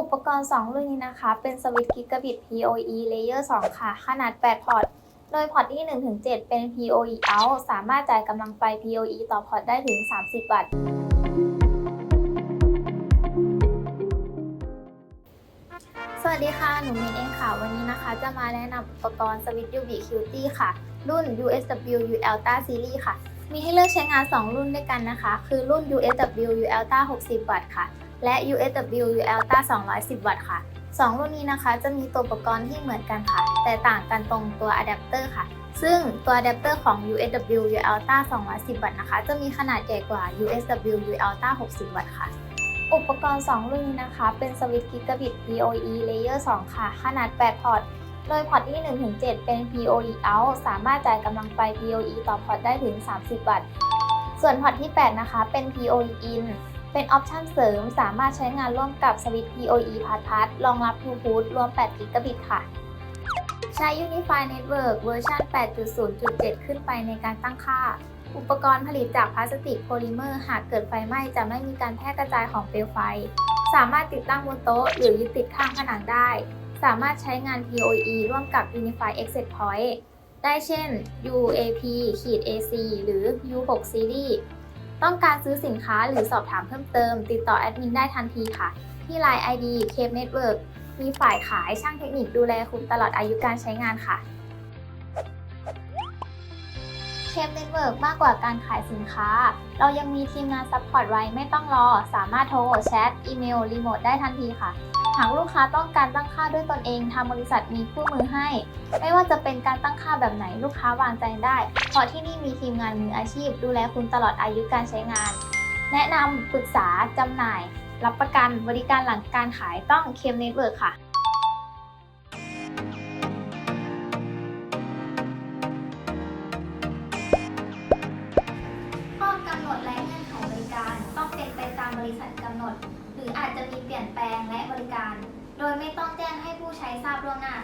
อุปกรณ์ 2 รุ่นนี้นะคะ เป็นสวิตช์กิกะบิต PoE Layer 2 ค่ะ ขนาด 8 พอร์ต โดยพอร์ตที่ 1-7 เป็น PoE out สามารถจ่ายกำลังไฟ PoE ต่อพอร์ตได้ถึง 30 วัตต์ สวัสดีค่ะ หนูเมนเองค่ะ วันนี้นะคะจะมาแนะนำอุปกรณ์สวิตช์ UV Cutie ค่ะ รุ่น USW U Ultra Series ค่ะ มีให้เลือกใช้งาน 2 รุ่นด้วยกันนะคะ คือรุ่น USW U Ultra 60 วัตต์ค่ะ และ USW U Ultra 210 วัตต์ค่ะ 2 รุ่นนี้นะคะจะมีตัวอุปกรณ์ที่เหมือนกันค่ะ แต่ต่างกันตรงตัวอะแดปเตอร์ค่ะ ซึ่งตัวอะแดปเตอร์ของ USW U Ultra 210 วัตต์นะคะ จะมีขนาดใหญ่กว่า USW U Ultra 60 วัตต์ค่ะ อุปกรณ์ 2 รุ่นนี้นะคะ เป็นสวิตช์กิกะบิต PoE Layer 2 ค่ะ ขนาด 8 พอร์ตโดยพอร์ตที่ 1-7 เป็น PoE out สามารถจ่ายกำลังไฟ PoE ต่อพอร์ตได้ถึง 30 วัตต์ ส่วนพอร์ตที่ 8 นะคะ เป็น PoE in เป็นออปชันเสริมสามารถใช้งานร่วมกับสวิตช์ PoE พาร์ทพาร์ทรองรับ Bluetooth รวม 8 กิกะบิตค่ะ ใช้ Unify Network เวอร์ชัน 8.0.7 ขึ้นไปในการตั้งค่า อุปกรณ์ผลิตจากพลาสติกโพลิเมอร์หากเกิดไฟไหม้จะไม่มีการแพร่กระจายของเปลวไฟ สามารถติดตั้งบนโต๊ะหรือยึดติดข้างผนังได้ สามารถใช้งาน PoE ร่วมกับ Unify Access Point ได้เช่น UAP AC หรือ U6 Series ต้องการซื้อสินค้าหรือสอบถามเพิ่มเติม ติดต่อแอดมินได้ทันทีค่ะ ที่ Line ID Cape Network มีฝ่ายขายช่างเทคนิคดูแลคุณตลอดอายุการใช้งานค่ะ เคมเน็ตเวิร์กมากกว่าการขายสินค้า เรายังมีทีมงานซัพพอร์ตไว้ไม่ต้องรอ สามารถโทร แชท อีเมล รีโมทได้ทันทีค่ะ หากลูกค้าต้องการตั้งค่าด้วยตนเองทางบริษัทมีคู่มือให้ ไม่ว่าจะเป็นการตั้งค่าแบบไหนลูกค้าวางใจได้ เพราะที่นี่มีทีมงานมืออาชีพ ดูแลคุณตลอดอายุการใช้งาน แนะนำปรึกษาจำหน่าย รับประกันบริการหลังการขายต้องเคมเน็ตเวิร์กค่ะ ริษัทกำหนด หรืออาจจะมีเปลี่ยนแปลงและบริการ โดยไม่ต้องแจ้งให้ผู้ใช้ทราบล่วงหน้า